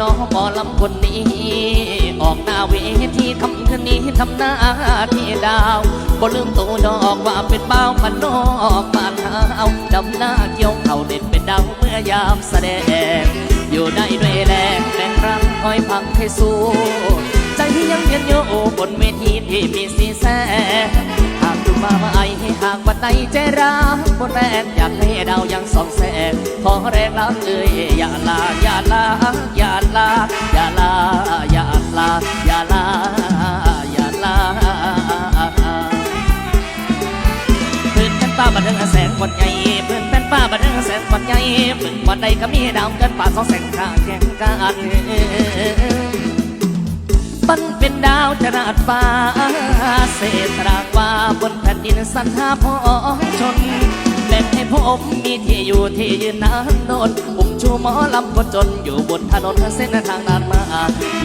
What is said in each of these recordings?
น้องหมอลำคนนี้ ออกหน้าเวทีคำคืนนี้ทำหน้าที่ดาวบ่ลืมตัวดอกว่าเป็นบ้ามันนอกบ้านหาดำหน้าเกี่ยวเข่าเด่นเป็นดาวเมื่อยามแสดง อยู่ในด้วยแรงแรงรังคอยพังให้สู้ใจยังเย็นโยบนเวทีที่มีสีแสงหากคุณมาว่าไอให้หากวันใดใจรักบน แราวยังส่องแสงขอแรงรักเอ่ยอย่าลาอย่าลาอย่าลาอย่าลาอย่าลาอย่าลาอย่าลาเพื่อนกันป้าบันเทิงแสงวันใหญ่เพื่อนเป็นป้าบันเทิงแสงวันใหญ่เพื่อนวันใดก็มีดาวเกินป่าสองแสงข้างแข่งกันมันเป็นดาวจราดฟ้า เศษรากว่าบนแผ่นดินสันหาพองชน แบ่งให้ผมมีที่อยู่ที่ยืนนานโนนอุ้มชูหมอลำคนจนอยู่บนถนนเส้นทางนานมา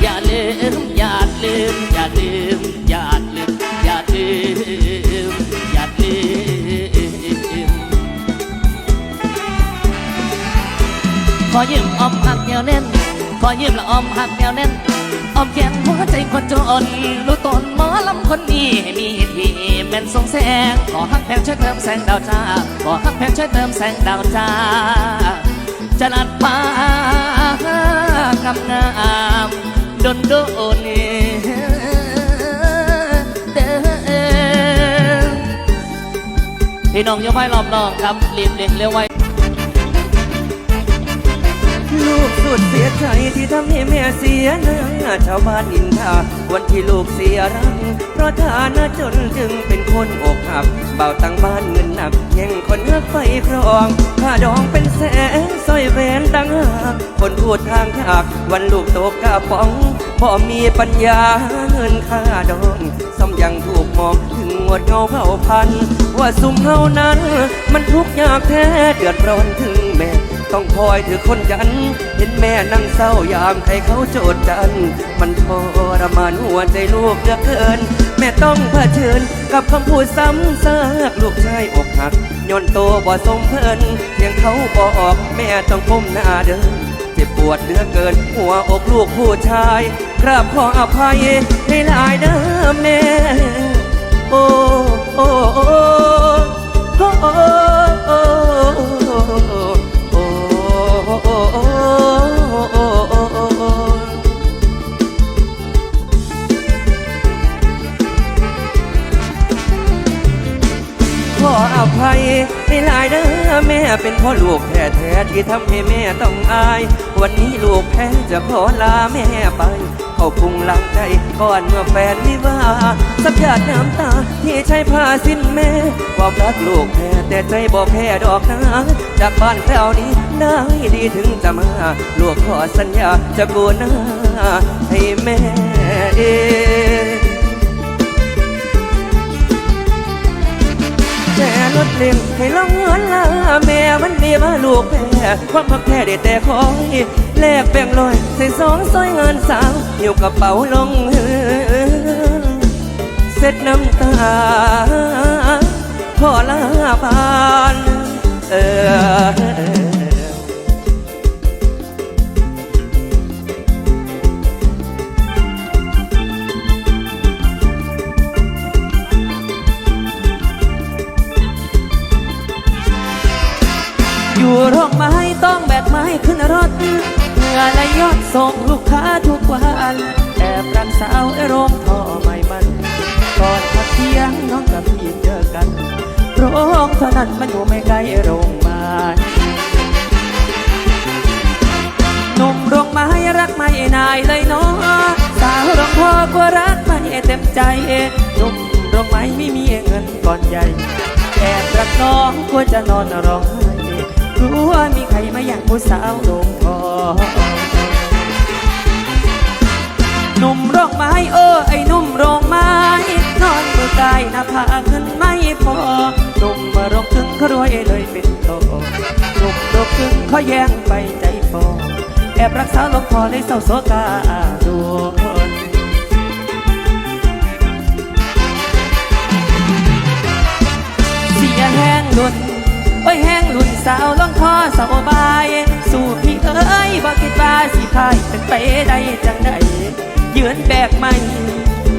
อย่าลืม อย่าลืม อย่าลืม อย่าลืม อย่าลืม อย่าลืม ขอยืมออมหักแนวแน่นขอยืมละออมหักแนวแน่น อมแขนหัวใจคนจนรู้ตนหมอลำคนนี้มีที่แม่นทรงแสง ขอหักแพงช่วยเติมแสงดาวจ้า ขอหักแพงช่วยเติมแสงดาวจ้าจะลัดฟ้ากำงามดนโดนเด้อพี่น้องยกไว้รอบนองครับรีบเร่งเร็วไว้ ลูกสุดเสียใจที่ทำให้แม่เสียหน้าชาวบ้านอินทาวันที่ลูกเสียรัก เพราะฐานะจนจึงเป็นคนอกหักเบาตั้งบ้านเงินหนักแย่งคนเลือกไฟครองค่าดองเป็นแสนสร้อยแหวนตั้งหากคนพูดทางถากวันลูกโตกระป๋องพอมีปัญญาเงินค่าดองซ่อมยังถูกมองถึงงวดเงาเผ่าพันว่าสุมเฮานั้น มันทุกข์ยากแท้เดือดร้อนถึงแม่ ต้องคอยถือคนยัน เห็นแม่นั่งเศร้ายามใครเขาโจดจัน มันทรมานหัวใจลูกเหลือเกิน แม่ต้องเผชิญกับคำพูดซ้ำซากลูกชายอกหักย้อนโตบ่สมเพลินเพียงเขาบอกแม่ต้องก้มหน้าเดินเจ็บปวดเหลือเกิน หัวอกลูกผู้ชายกราบขออภัยให้หลายเด้อแม่ โอ้โอ้โอ้ ภัยในหลายเด้อแม่เป็นพ่อลูกแท้แท้ที่ทำให้แม่ต้องอาย วันนี้ลูกแพ้จะขอลาแม่ไป เข้าพุงหลังใจก่อนเมื่อแฟนวิวาสับหยาดน้ำตาที่ใช้ผ้าสิ้นแม่ความรักลูกแพ้แต่ใจบ่แพ้ดอกนะจากบ้านแถวนี้ได้ดีถึงจะมาลูกขอสัญญาจะกูหน้าให้แม่เอง แม่ลดเล่งให้ลองเงินลาแม่มันดีมาลูกแพ่ความพักแท้ได้แต่คอยแลกแบ่งลอยใส่สองซอยเงินสาวอยู่กระเป๋าลงเฮือเสร็จน้ำตาพอลาบานเออ อยู่โรงไม้ต้องแบกไม้ขึ้นรถเหงื่อไหลยอดส่งลูกค้าทุกวันแอบรังสาวไอ้โรงท่อไม่มันก่อนพักเที่ยงน้องกับพี่เจอกัน โรงเท่านั้นมันอยู่ไม่ไกลโรงพยาบาลหนุ่มโรงไม้รักไม่นายเลยเนาะสาวโรงพ่อก็รักไม่เต็มใจหนุ่มโรงไม้ไม่มีเงินก่อนใหญ่แอบรักน้องกลัวจะนอนร้องไห้ กลัวมีใครมาอยากผู้สาวลงคอหนุ่มโรงไม้เออไอ้หนุ่มโรงไม้นอนมือกายหน้าผาขึ้นไม่พอหนุ่มมาโรงถึงเขารวยเลยเป็นโตหนุ่มรงถึงเขาแย่งไปใจฟอแอบรักษาลงคอเลยเศร้าโศกาดูคนเสียแห้งหลุนโอ้ยแห้ง สาวลองคอสาวบายสสู้พี่เอ้ยบ่คิดว่าสิพายเป็นไปได้จังใดยืนแบกไม่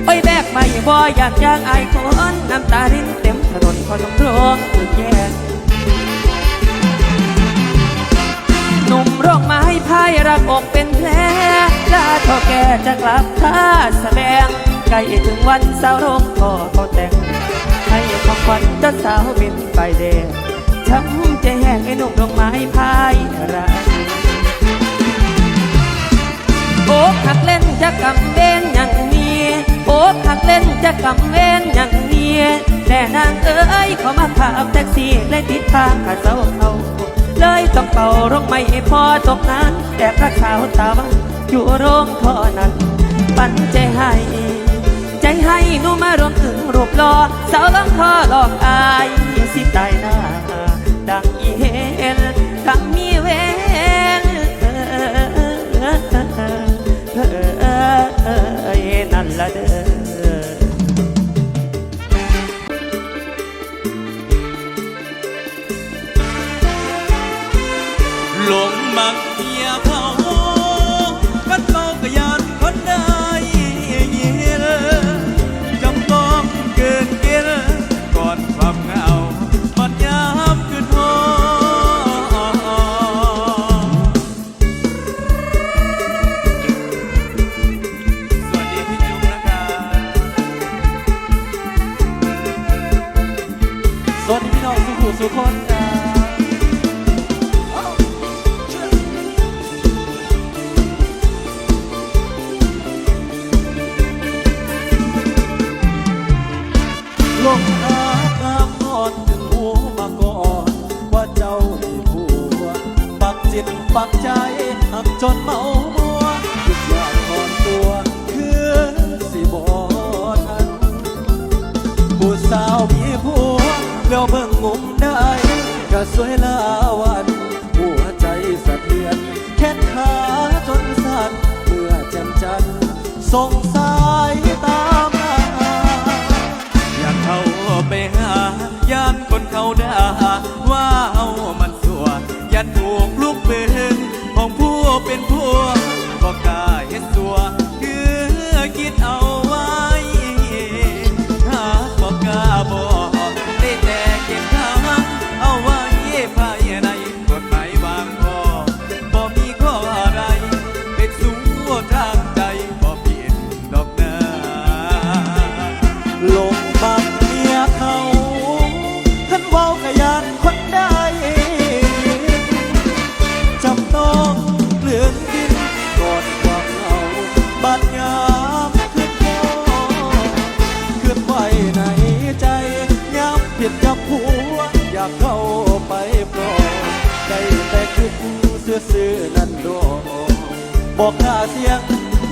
โอ้ยแบกไม่บ่อยากย่างไอายคนน้ำตารินเต็มถนนพอน้องร้องคือแย่หนุ่มร้องไม้พายรักอกเป็นแผลลาเท่าแก่จะกลับท่าแสดงใกล้ถึงวันสาวโรงพอเขาแต่งให้ของขวัญเจ้าสาวเป็นไฟแดง ช้ำใจแห้งไอ้นุ่มดอกไม้พายรักโอ้หักเล่นจะกำเวนอย่างนี้ โอ้หักเล่นจะกำเวนอย่างนี้แต่นางเอ้ยเขามาขับแท็กซี่เลยติดทางขาเสาเขาเลยต้องเป่าร้องไม่พอตกนั้นแต่พระสาวตาบ้านอยู่โรงพอนั้นปันใจให้ใจให้หนูมารวมถึงรูปล่อสาวลังคอหลอกอายสิตายหน้า ดังอีเห็นดังมีเวนนั่นละเด้อหลงมัก จิตปักใจหักจนเมามัวทุกอย่างถอนตัว คือสิบอทันผู้สาวมีผัวแล้วเบิ่งงุมได้ก็สวยลาวันหัวใจสะเทือนแขนขาจนสั่นเมื่อแจ่มจันทร์ส่งสายตามาอยากเข้าไปหาย่านคนเขาด่าว่าเฮา อยากเข้าไปปลอบใจแต่คิดซื่อๆนั่นรอบอกหน้าเสียง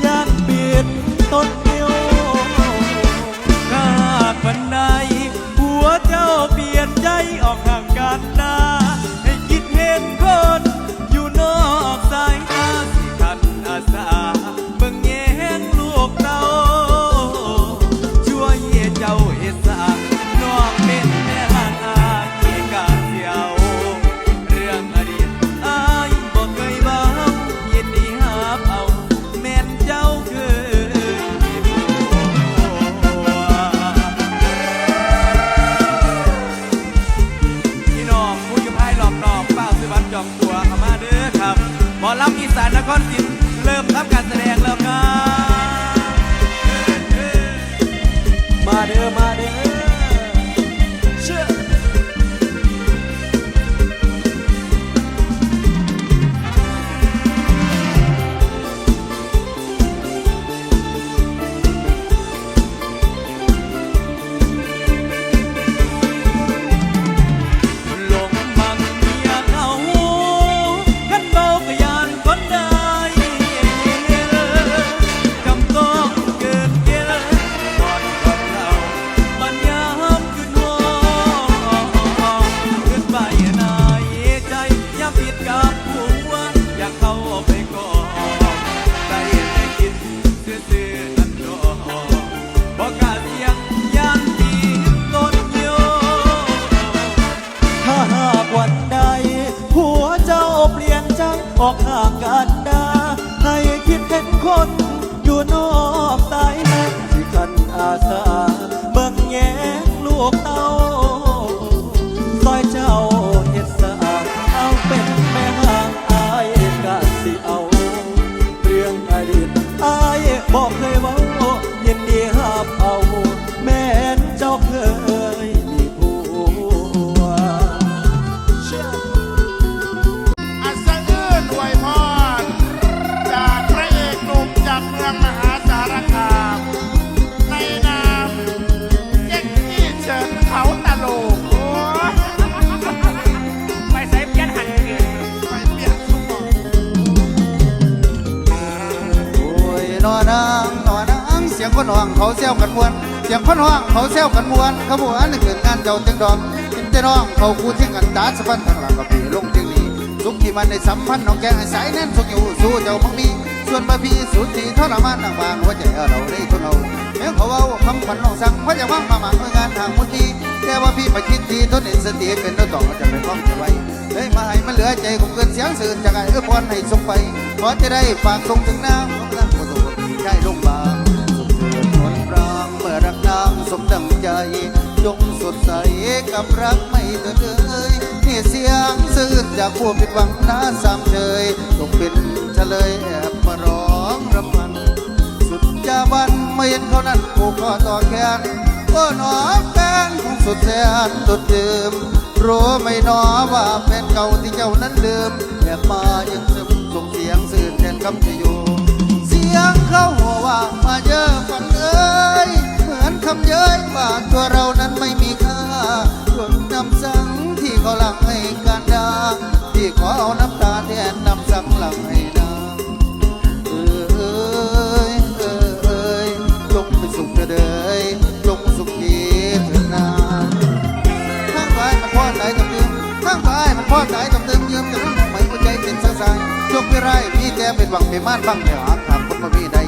ยานเปลี่ยนต้นเดียวหากวันใดหัวเจ้าเปลี่ยนใจออกหา ออกห่างกันดาให้คิดเห็นคนอยู่นอกสายแม่ที่คันอาสาเบิ่งแยงลูกเต่า เขาเซลกันมวนเสียงคนห้องเขาเซลกันมวนขบวนนึกถึงงานเจ้าจังดอกกินแต่น้องเขาคู่เที่ยงกันตาสะพันทางหลังกับพี่ลงเที่ยงนี้สุขที่มันได้สัมพันธ์น้องแกให้สายแน่นสุขอยู่สู้เจ้ามังมีส่วนมาพี่สุดที่ทรมานต่างบางหัวใจเราได้ทนเอาแม้เขาเอาคำขวัญน้องสั่งเพราะอย่าว่างมาหมักเมื่องานทางมุทีแต่ว่าพี่มาคิดทีทนเห็นสติเป็นตัวต่อจะเป็นข้องจะไว้เลยมาให้มันเหลือใจคงเกินเสียงสื่อจากไอ้เอื้อพรให้ส่งไปขอจะได้ฝากส่งถึงน้ำของรักผู้ตัวพี่ใจลงบา สมดังใจ จงสดใสกับรักไม่เถิดเลยนี่เสียงสื่อจากผู้ผิดหวังน้าสามเชยตกเป็นเฉลยแอบมาร้องรำพัน สุดจาวันไม่เห็นเขานั้นผูกคอต่อแขนก็หนอแฟนของสุดแสนดุดดื่มรู้ไม่นอว่าแฟนเก่าที่เจ้านั้นลืมแอบมายังซึมส่งเสียงสื่อแทนคำจะอยู่ เหมือนคำเย้ยว่าตัวเรานั้นไม่มีค่าส่วนน้ำสังที่เขาหลังให้การดาที่ขอเอาน้ำตาแทนน้ำสังหลังให้นางเอ้ยเอ้ยเอ้ยจงไปสุขเถิดจงสุขีเถิดนาข้างซ้ายมันพ่อสายตำตึงข้างซ้ายมันพ่อสายตำตึงยืมจะรู้ไมหัวใจเป็นสายสายจกไม่ไรมีแต่เป็นหวังเป็นม่านฟังเดี๋ยวหาถามคนมามีใดถึงจังใด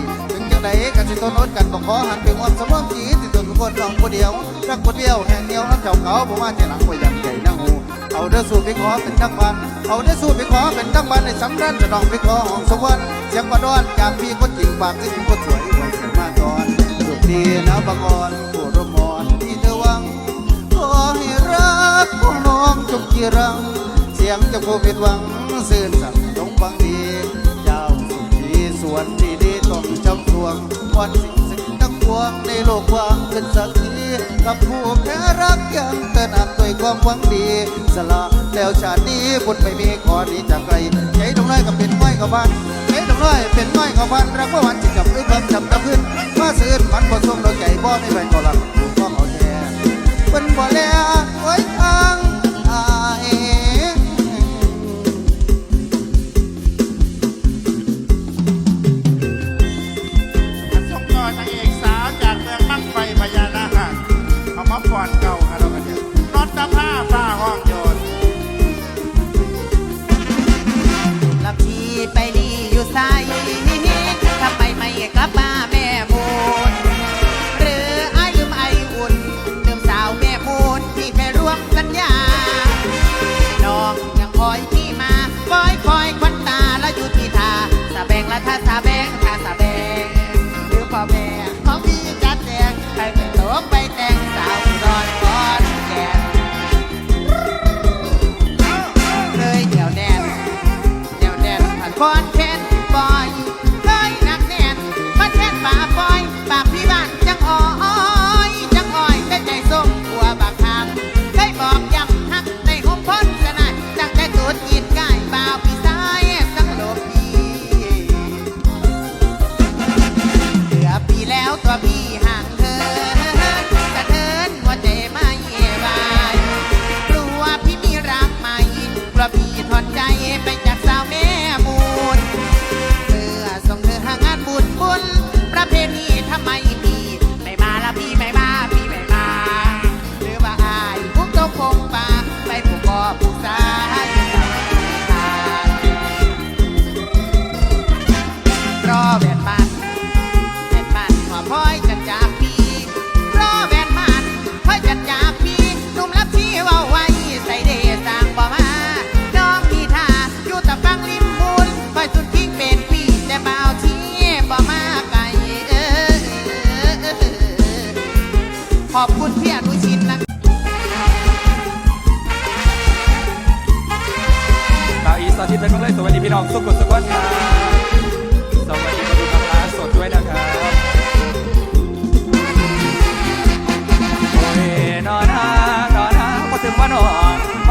กันสิต้นนดกันบอกขอหันไปงอนสมองจีสิตนทุกคนลองคนเดียวรักคนเดียวแห่งเดียวน้ำเจ้าเขาผมว่าจหลังไว้ยังใหญ่นั่งหูเอาเด้อสู้ไปขอเป็นทั้งวันเอาเด้อสู้ไปขอเป็นทั้งวันในสำรันจะน้องไปขอห้องสวรรค์เสียงกระดอนจากพี่คนจริงปากที่คนสวยไว้เสียมาตอนสุขดีนะบังอ่อนผู้รมอนที่เธอวังขอให้รักของน้องจงจีรัง เสียงจะผู้ผิดหวังซื่นสัตย์จงฟังดีเจ้าสุขดีสวนที่ดีต้อง วงวันสิ่งสิ่งทั้งปวงในโลกว่างขึ้นสักทีกับผู้แค่รักยังเตือนอันด้วยความหวังดี สละแล้วชาตินี้บุญไม่มีขอดีจากใครใจตรงน้อยก็เป็นไม้กับบ้านใจตรงน้อยเป็นไม้กับบ้านรักว่าวันจะจับหรือความจำตะขึ้นมาซื่นมันบ่ทรงดอกใจบ่ในแฟนก็รักผู้ก็เอาแท้เป็นบ่แลไว้ทาง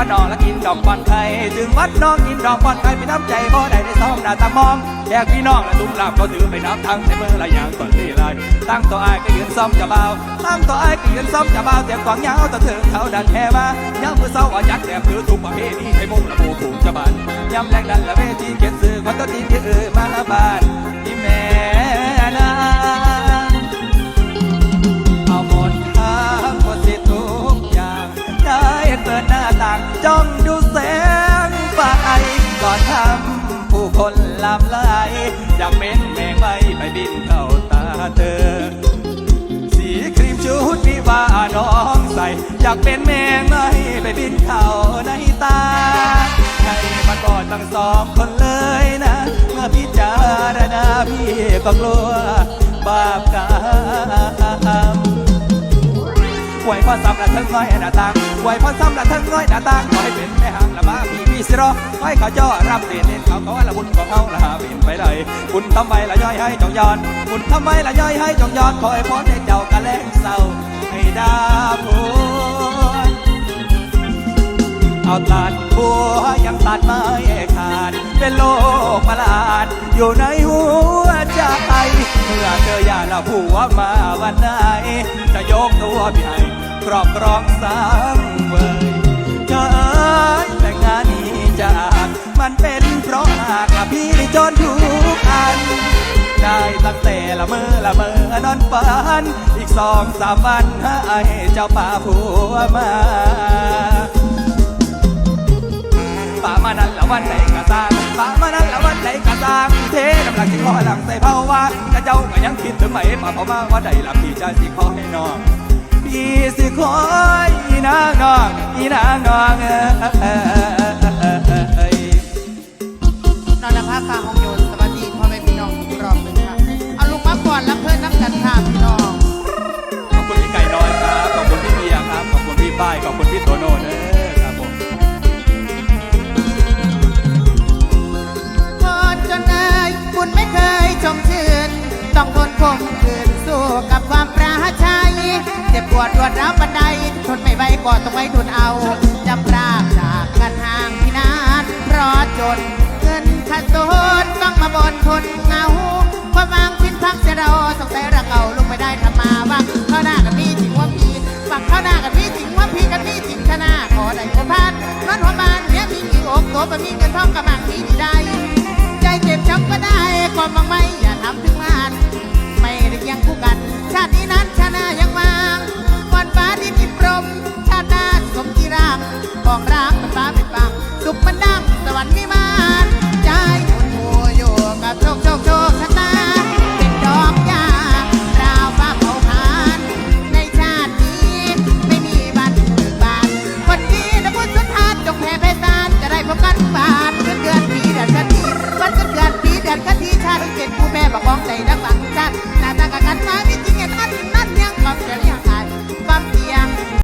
วัดนองและกินดอกบอนไข่ถึงวัดน้องกินดอกบอนไข่มีน้ำใจบ่ได้ได้ซ้อมหน้าตามองแขกพี่น้องและตุ้มลาบเขาถือไปนับทั้งในมือละอย่างก่อนที่ไรตั้งตัวไอายก็ยืนซ้อมจะเบาตั้งตัวไอายก็ยืนซ้อมจะเบาเสียงกวางยาวตะถึงเขาดันแค่มาย้ำมือเศร้าว่ายัดแสบถือทุกประเภทนี้ให้มุ่งละมูถูกจะบานย้ำแรงดันละเวทีเขียนสื่อคนต้นทีที่เออมาละบานที่แม่ หน้าต่างจ้องดูแสงไฟก่อนทำผู้คนลำไหลอยากเป็นแมงไม้ไปบินเข้าตาเธอ สีครีมชุดวิวาน้องใส่ อยากเป็นแมงไม้ไปบินเข้าในตาให้มากอดทั้งสองคนเลยนะเมื่อพิจารณาพี่ก็กลัวบาปกรรม หวยพอซ้ำละทั้งน้อยหน้าต่างหวพอซ้ำละทั้งน้อยหน้าต่างขอให้เป็นแม่หางละบ้าพี่พี่สิรอให้เขาจ่อรับเปลี่นเล่นเขาเขาว่าละบุญของเขาละหาเป็นไปเลยบุญทำไมละย่อยให้จงยอนบุญทำไมละย่อยให้จงยอนขอให้พรให้เจ้ากะแลงเศร้าให้ดาพูนเอาตัดบัวยังตัดไม่ขาด เป็นโลกประหลาด อยู่ในหัวใจ เมื่อเธออยากละผัวมาวันไหน จะยกตัวพี่ให้ครอบครองสังเวยเธอเอ้ยแต่งงานนี้จากมันเป็นเพราะหากพี่จนทุกอัน ได้ตั้งแต่ละเมอละเมอนอนฝัน อีกสองสามวันให้เจ้าป่าผัวมา ป่ามานั้นละวันไหนกะสร้างป่ามานั้นละวันไหนกะสร้างเทน้ำหลักที่คอหลังใส่เผาว่าแต่เจ้าก็ยังคิดถึงไหมป่าเผามาว่าใดละพี่จะสิขอให้น้องพี่สิขออีนางน้องอีนางน้องเอ้ยนอนภาคาของโยน วดรวดร้าวบันไดทนไม่ไหวก็ต้องไว้ทนเอาจำรากจากกันห่างพี่นานเพราะจนเงินขาดสนต้องมาบนทนเงาความวางพินพักเสียเราสงสัยรักเอาลงไม่ได้ทำมาวังเข้าหน้ากันพี่จริงว่าพี่ฝักเข้าหน้ากันพี่จริงว่าพี่กันพี่จริงขนาขอได้คนพานนอนหัวบานเนี่ยมีกี่อกตัวมันมีเงินทองกระมังที่ดีได้ ใจเจ็บช้ำก็ได้ความบางไม่อย่าทำถึง